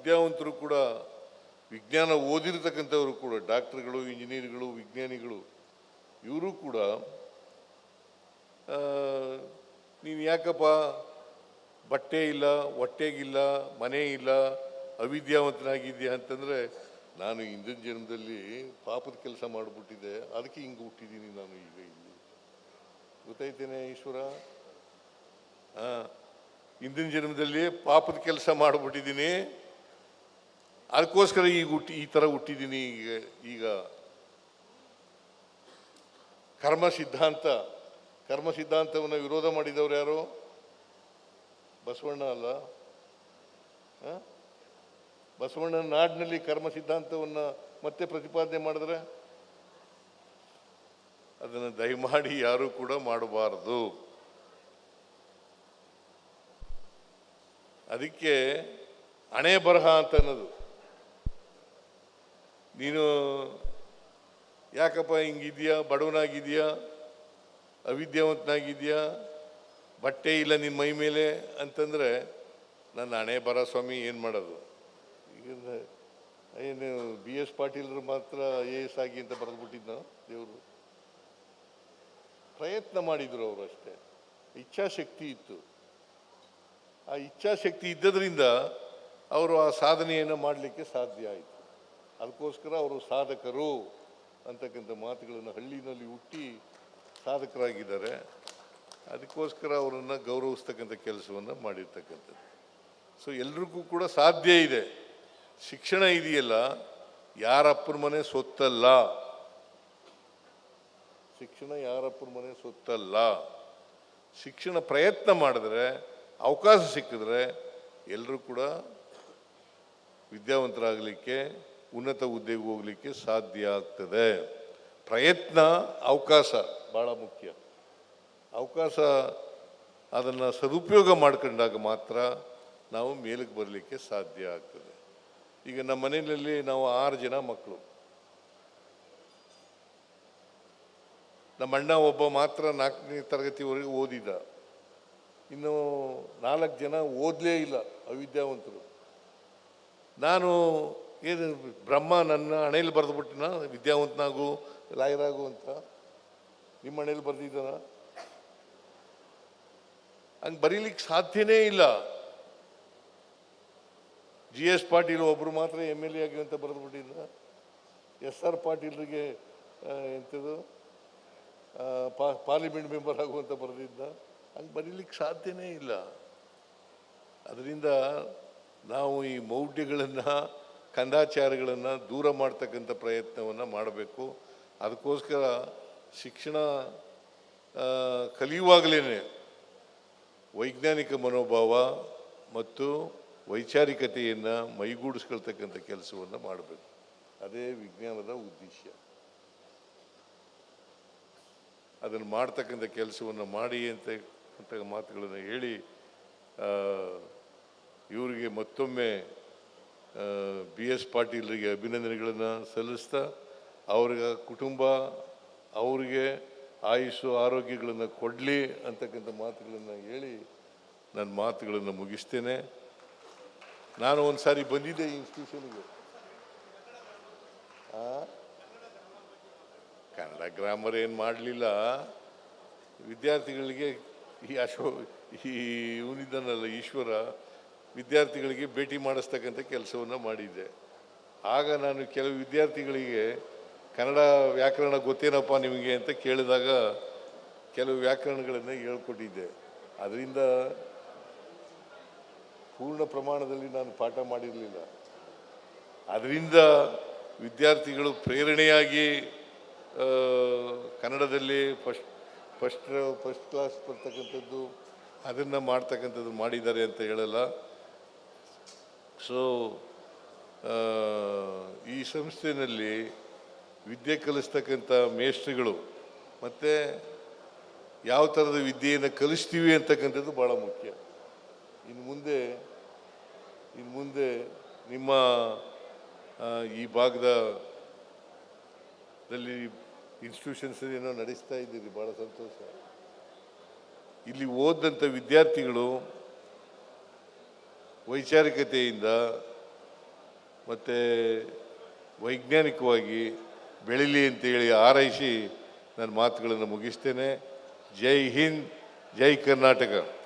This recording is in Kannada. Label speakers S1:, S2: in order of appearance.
S1: ವಿದ್ಯಾವಂತರು ಕೂಡ ವಿಜ್ಞಾನ ಓದಿರತಕ್ಕಂಥವರು ಕೂಡ, ಡಾಕ್ಟರ್ಗಳು, ಇಂಜಿನಿಯರ್ಗಳು, ವಿಜ್ಞಾನಿಗಳು, ಇವರು ಕೂಡ ನೀನು ಯಾಕಪ್ಪ ಬಟ್ಟೆ ಇಲ್ಲ, ಹೊಟ್ಟೆಗಿಲ್ಲ, ಮನೆ ಇಲ್ಲ, ಅವಿದ್ಯಾವಂತನಾಗಿದ್ಯಾ ಅಂತಂದರೆ, ನಾನು ಹಿಂದಿನ ಜನ್ಮದಲ್ಲಿ ಪಾಪದ ಕೆಲಸ ಮಾಡಿಬಿಟ್ಟಿದ್ದೆ, ಅದಕ್ಕೆ ಹಿಂಗೆ ಹುಟ್ಟಿದ್ದೀನಿ ನಾನು ಈಗ ಇಲ್ಲಿ. ಗೊತ್ತಾಯ್ತೇನೆ ಈಶ್ವರ? ಹಾಂ ಹಿಂದಿನ ಜನ್ಮದಲ್ಲಿ ಪಾಪದ ಕೆಲಸ ಮಾಡಿಬಿಟ್ಟಿದ್ದೀನಿ ಅದಕ್ಕೋಸ್ಕರ ಈಗ ಹುಟ್ಟಿ, ಈ ಥರ ಹುಟ್ಟಿದ್ದೀನಿ ಈಗ ಈಗ ಕರ್ಮ ಸಿದ್ಧಾಂತ, ಕರ್ಮ ಸಿದ್ಧಾಂತವನ್ನು ವಿರೋಧ ಮಾಡಿದವರು ಯಾರು? ಬಸವಣ್ಣ ಅಲ್ಲ? ಬಸವಣ್ಣ ನಾಡಿನಲ್ಲಿ ಕರ್ಮ ಸಿದ್ಧಾಂತವನ್ನು ಮತ್ತೆ ಪ್ರತಿಪಾದನೆ ಮಾಡಿದ್ರೆ? ಅದನ್ನು ದಯಮಾಡಿ ಯಾರೂ ಕೂಡ ಮಾಡಬಾರದು. ಅದಕ್ಕೆ ಹಣೆ ಬರಹ ಅಂತ ಅನ್ನೋದು. ನೀನು ಯಾಕಪ್ಪ ಹಿಂಗಿದ್ಯಾ ಬಡವನಾಗಿದ್ಯಾ ಅವಿದ್ಯಾವಂತನಾಗಿದ್ಯಾ ಬಟ್ಟೆ ಇಲ್ಲ ನಿನ್ನ ಮೈ ಮೇಲೆ ಅಂತಂದರೆ ನನ್ನ ಹಣೆ ಬರ ಸ್ವಾಮಿ, ಏನು ಮಾಡೋದು? ಈಗ ಏನು ಬಿ ಎಸ್ ಪಾಟೀಲ್ರು ಮಾತ್ರ ಎ ಎಸ್ ಆಗಿ ಅಂತ ಬರೆದ್ಬಿಟ್ಟಿದ್ದ ದೇವರು? ಪ್ರಯತ್ನ ಮಾಡಿದರು ಅವರು ಅಷ್ಟೇ. ಇಚ್ಛಾಶಕ್ತಿ ಇತ್ತು. ಆ ಇಚ್ಛಾಶಕ್ತಿ ಇದ್ದದ್ರಿಂದ ಅವರು ಆ ಸಾಧನೆಯನ್ನು ಮಾಡಲಿಕ್ಕೆ ಸಾಧ್ಯ ಆಯಿತು. ಅದಕ್ಕೋಸ್ಕರ ಅವರು ಸಾಧಕರು ಅಂತಕ್ಕಂಥ ಮಾತುಗಳನ್ನು ಹಳ್ಳಿನಲ್ಲಿ ಹುಟ್ಟಿ ಸಾಧಕರಾಗಿದ್ದಾರೆ. ಅದಕ್ಕೋಸ್ಕರ ಅವರನ್ನು ಗೌರವಿಸ್ತಕ್ಕಂಥ ಕೆಲಸವನ್ನು ಮಾಡಿರ್ತಕ್ಕಂಥದ್ದು. ಸೊ ಎಲ್ರಿಗೂ ಕೂಡ ಸಾಧ್ಯ ಇದೆ. ಶಿಕ್ಷಣ ಇದೆಯಲ್ಲ, ಯಾರಪ್ಪನ ಮನೆ ಸೊತ್ತಲ್ಲ. ಶಿಕ್ಷಣ ಯಾರಪ್ಪನ ಮನೆ ಸೊತ್ತಲ್ಲ. ಶಿಕ್ಷಣ ಪ್ರಯತ್ನ ಮಾಡಿದ್ರೆ, ಅವಕಾಶ ಸಿಕ್ಕಿದ್ರೆ ಎಲ್ಲರೂ ಕೂಡ ವಿದ್ಯಾವಂತರಾಗಲಿಕ್ಕೆ ಉನ್ನತ ಹುದ್ದೆಗೆ ಹೋಗಲಿಕ್ಕೆ ಸಾಧ್ಯ ಆಗ್ತದೆ. ಪ್ರಯತ್ನ, ಅವಕಾಶ ಭಾಳ ಮುಖ್ಯ. ಅವಕಾಶ ಅದನ್ನು ಸದುಪಯೋಗ ಮಾಡ್ಕೊಂಡಾಗ ಮಾತ್ರ ನಾವು ಮೇಲಕ್ಕೆ ಬರಲಿಕ್ಕೆ ಸಾಧ್ಯ ಆಗ್ತದೆ. ಈಗ ನಮ್ಮ ಮನೆಯಲ್ಲಿ ನಾವು ಆರು ಜನ ಮಕ್ಕಳು. ನಮ್ಮ ಅಣ್ಣ ಒಬ್ಬ ಮಾತ್ರ ನಾಲ್ಕನೇ ತರಗತಿವರೆಗೆ ಓದಿದ. ಇನ್ನು ನಾಲ್ಕು ಜನ ಓದಲೇ ಇಲ್ಲ ಅವಿದ್ಯಾವಂತರು. ನಾನು ಏನು ಬ್ರಹ್ಮ ನನ್ನ ಹಣೆಯಲ್ಲಿ ಬರೆದ್ಬಿಟ್ಟಿನ ವಿದ್ಯಾವಂತನಾಗು, ಲಾಯರಾಗು ಅಂತ. ನಿಮ್ಮ ಹಣೆಯಲ್ಲಿ ಬರೆದಿದ್ದಾನ. ಹಂಗೆ ಬರೀಲಿಕ್ಕೆ ಸಾಧ್ಯನೇ ಇಲ್ಲ. ಜಿ ಎಸ್ ಪಾಟೀಲ್ ಒಬ್ಬರು ಮಾತ್ರ ಎಂ ಎಲ್ ಎ ಆಗಿ ಅಂತ ಬರೆದ್ಬಿಟ್ಟಿದ್ದ ಎಸ್ ಆರ್ ಪಾಟೀಲ್ರಿಗೆ ಎಂಥದ್ದು ಪಾರ್ಲಿಮೆಂಟ್ ಮೆಂಬರ್ ಆಗುವಂತ ಬರೆದಿದ್ದ ಹಂಗೆ ಬರೀಲಿಕ್ಕೆ ಸಾಧ್ಯನೇ ಇಲ್ಲ. ಅದರಿಂದ ನಾವು ಈ ಮೌಢ್ಯಗಳನ್ನು ಕಂದಾಚಾರಗಳನ್ನು ದೂರ ಮಾಡ್ತಕ್ಕಂಥ ಪ್ರಯತ್ನವನ್ನು ಮಾಡಬೇಕು. ಅದಕ್ಕೋಸ್ಕರ ಶಿಕ್ಷಣ ಕಲಿಯುವಾಗಲೇ ವೈಜ್ಞಾನಿಕ ಮನೋಭಾವ ಮತ್ತು ವೈಚಾರಿಕತೆಯನ್ನು ಮೈಗೂಡಿಸ್ಕೊಳ್ತಕ್ಕಂಥ ಕೆಲಸವನ್ನು ಮಾಡಬೇಕು. ಅದೇ ವಿಜ್ಞಾನದ ಉದ್ದೇಶ. ಅದನ್ನು ಮಾಡ್ತಕ್ಕಂಥ ಕೆಲಸವನ್ನು ಮಾಡಿ ಅಂತ ಅಂತ ಮಾತುಗಳನ್ನು ಹೇಳಿ ಇವರಿಗೆ ಮತ್ತೊಮ್ಮೆ ಬಿ ಎಸ್ ಪಾಟೀಲರಿಗೆ ಅಭಿನಂದನೆಗಳನ್ನು ಸಲ್ಲಿಸ್ತಾ ಅವ್ರಿಗೆ ಕುಟುಂಬ, ಅವರಿಗೆ ಆಯುಷು, ಆರೋಗ್ಯಗಳನ್ನು ಕೊಡಲಿ ಅಂತಕ್ಕಂಥ ಮಾತುಗಳನ್ನು ಹೇಳಿ ನನ್ನ ಮಾತುಗಳನ್ನು ಮುಗಿಸ್ತೇನೆ. ನಾನು ಒಂದು ಸಾರಿ ಬಂದಿದ್ದೆ ಈ ಇನ್ಸ್ಟಿಟ್ಯೂಷನ್ಗೆ ಕನ್ನಡ ಗ್ರಾಮರ್ ಏನು ಮಾಡಲಿಲ್ಲ. ವಿದ್ಯಾರ್ಥಿಗಳಿಗೆ ಈ ಅಶೋ ಈ ಇವನಿದ್ದಾನಲ್ಲ ಈಶ್ವರ ವಿದ್ಯಾರ್ಥಿಗಳಿಗೆ ಭೇಟಿ ಮಾಡಿಸ್ತಕ್ಕಂಥ ಕೆಲಸವನ್ನು ಮಾಡಿದ್ದೆ. ಆಗ ನಾನು ಕೆಲವು ವಿದ್ಯಾರ್ಥಿಗಳಿಗೆ, ಕನ್ನಡ ವ್ಯಾಕರಣ ಗೊತ್ತೇನಪ್ಪ ನಿಮಗೆ? ಅಂತ ಕೇಳಿದಾಗ ಕೆಲವು ವ್ಯಾಕರಣಗಳನ್ನು ಹೇಳ್ಕೊಟ್ಟಿದ್ದೆ. ಅದರಿಂದ ಪೂರ್ಣ ಪ್ರಮಾಣದಲ್ಲಿ ನಾನು ಪಾಠ ಮಾಡಿರಲಿಲ್ಲ. ಅದರಿಂದ ವಿದ್ಯಾರ್ಥಿಗಳು ಪ್ರೇರಣೆಯಾಗಿ ಕನ್ನಡದಲ್ಲಿ ಫಸ್ಟ್ ಫಸ್ಟ್ ಫಸ್ಟ್ ಕ್ಲಾಸ್ ಬರ್ತಕ್ಕಂಥದ್ದು, ಅದನ್ನು ಮಾಡ್ತಕ್ಕಂಥದ್ದು ಮಾಡಿದ್ದಾರೆ ಅಂತ ಹೇಳಲ್ಲ. ಸೊ ಈ ಸಂಸ್ಥೆಯಲ್ಲಿ ವಿದ್ಯೆ ಕಲಿಸ್ತಕ್ಕಂಥ ಮೇಸ್ಟ್ರಿಗಳು ಮತ್ತು ಯಾವ ಥರದ ವಿದ್ಯೆಯನ್ನು ಕಲಿಸ್ತೀವಿ ಅಂತಕ್ಕಂಥದ್ದು ಭಾಳ ಮುಖ್ಯ. ಇನ್ನು ಮುಂದೆ ಇನ್ನು ಮುಂದೆ ನಿಮ್ಮ ಈ ಭಾಗದ ದಲ್ಲಿ ಇನ್ಸ್ಟಿಟ್ಯೂಷನ್ಸ್ ಏನೋ ನಡೆಸ್ತಾ ಇದ್ದೀರಿ ಭಾಳ ಸಂತೋಷ. ಇಲ್ಲಿ ಓದಂಥ ವಿದ್ಯಾರ್ಥಿಗಳು ವೈಚಾರಿಕತೆಯಿಂದ ಮತ್ತು ವೈಜ್ಞಾನಿಕವಾಗಿ ಬೆಳೀಲಿ ಅಂತೇಳಿ ಆರೈಸಿ ನನ್ನ ಮಾತುಗಳನ್ನು ಮುಗಿಸ್ತೇನೆ. ಜೈ ಹಿಂದ್ ಜೈ ಕರ್ನಾಟಕ.